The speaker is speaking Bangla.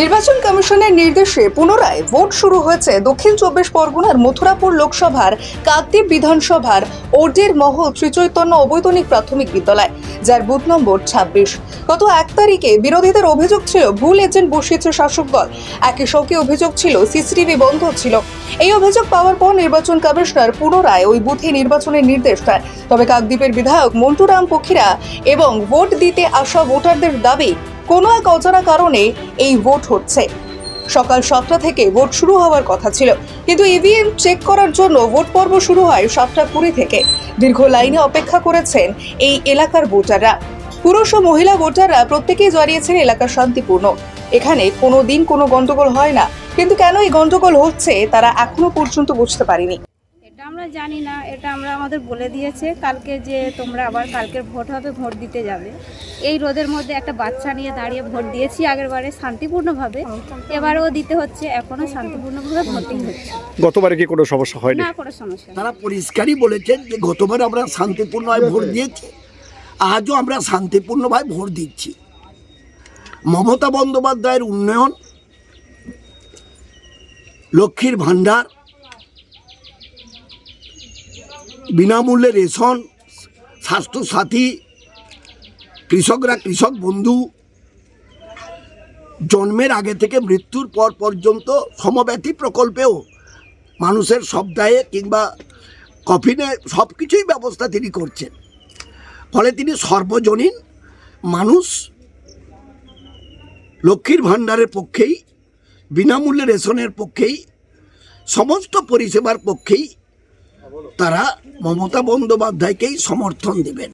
নির্বাচন কমিশনের নির্দেশে পুনরায় ভোট শুরু হয়েছে দক্ষিণ চব্বিশ পরগনার মথুরাপুর লোকসভার কাকদ্বীপ বিধানসভার ওডের মহল শ্রীচৈতন্য অবৈতনিক প্রাথমিক বিদ্যালয়, যার বুথ নম্বর ছাব্বিশ। গত এক তারিখে বিরোধীদের অভিযোগ ছিল ভুল এজেন্ট বসিয়েছে শাসক দল। একই সঙ্গে অভিযোগ ছিল সিসিটিভি বন্ধ ছিল। এই অভিযোগ পাওয়ার পর নির্বাচন কমিশনার পুনরায় ওই বুথে নির্বাচনের নির্দেশ দেন। তবে কাকদ্বীপের বিধায়ক মন্টুরাম পখিরা এবং ভোট দিতে আসা ভোটারদের দাবি কোনো এক অজানা কারণে এই ভোট হচ্ছে। সকাল সাতটা থেকে ভোট শুরু হওয়ার কথা ছিল, কিন্তু ইভিএম চেক করার জন্য ভোট পর্ব শুরু হয় সাতটা কুড়ি থেকে। দীর্ঘ লাইনে অপেক্ষা করেছেন এই এলাকার ভোটাররা। পুরুষ ও মহিলা ভোটাররা প্রত্যেকেই জানিয়েছেন এলাকা শান্তিপূর্ণ। এখানে কোনো দিন কোনো গন্ডগোল হয় না, কিন্তু কেন এই গন্ডগোল হচ্ছে তারা এখনও পর্যন্ত বুঝতে পারেনি। জানি না এটা আমরা আমাদের বলে দিয়েছে কালকে যে তোমরা আবার কালকের ভোট হবে ভোট দিতে যাবে। এই রোদের মধ্যে একটা বাচ্চা নিয়ে দাঁড়িয়ে ভোট দিয়েছি আগের বারে শান্তিপূর্ণভাবে। এবারেও দিতে হচ্ছে এখনও শান্তিপূর্ণভাবে ভোটিং হচ্ছে। গতবারে কি কোনো সমস্যা হয় না কোনো সমস্যা তারা পরিষ্কারই বলেছেন যে গতবার আমরা শান্তিপূর্ণভাবে ভোট দিয়েছি আজও আমরা শান্তিপূর্ণভাবে ভোট দিচ্ছি। মমতা বন্দ্যোপাধ্যায়ের উন্নয়ন লক্ষ্মীর ভাণ্ডার বিনামূল্যে রেশন, স্বাস্থ্যসাথী, কৃষকরা কৃষক বন্ধু। জন্মের আগে থেকে মৃত্যুর পর পর্যন্ত সমব্যথী প্রকল্পেও মানুষের সপ্তাহে কিংবা কফিনে সব কিছুই ব্যবস্থা তিনি করছেন। ফলে তিনি সর্বজনীন মানুষ। লক্ষ্মীর ভাণ্ডারের পক্ষেই, বিনামূল্যে রেশনের পক্ষেই, সমস্ত পরিষেবার পক্ষেই তারা মমতা বন্দ্যোপাধ্যায়কেই সমর্থন দেবেন।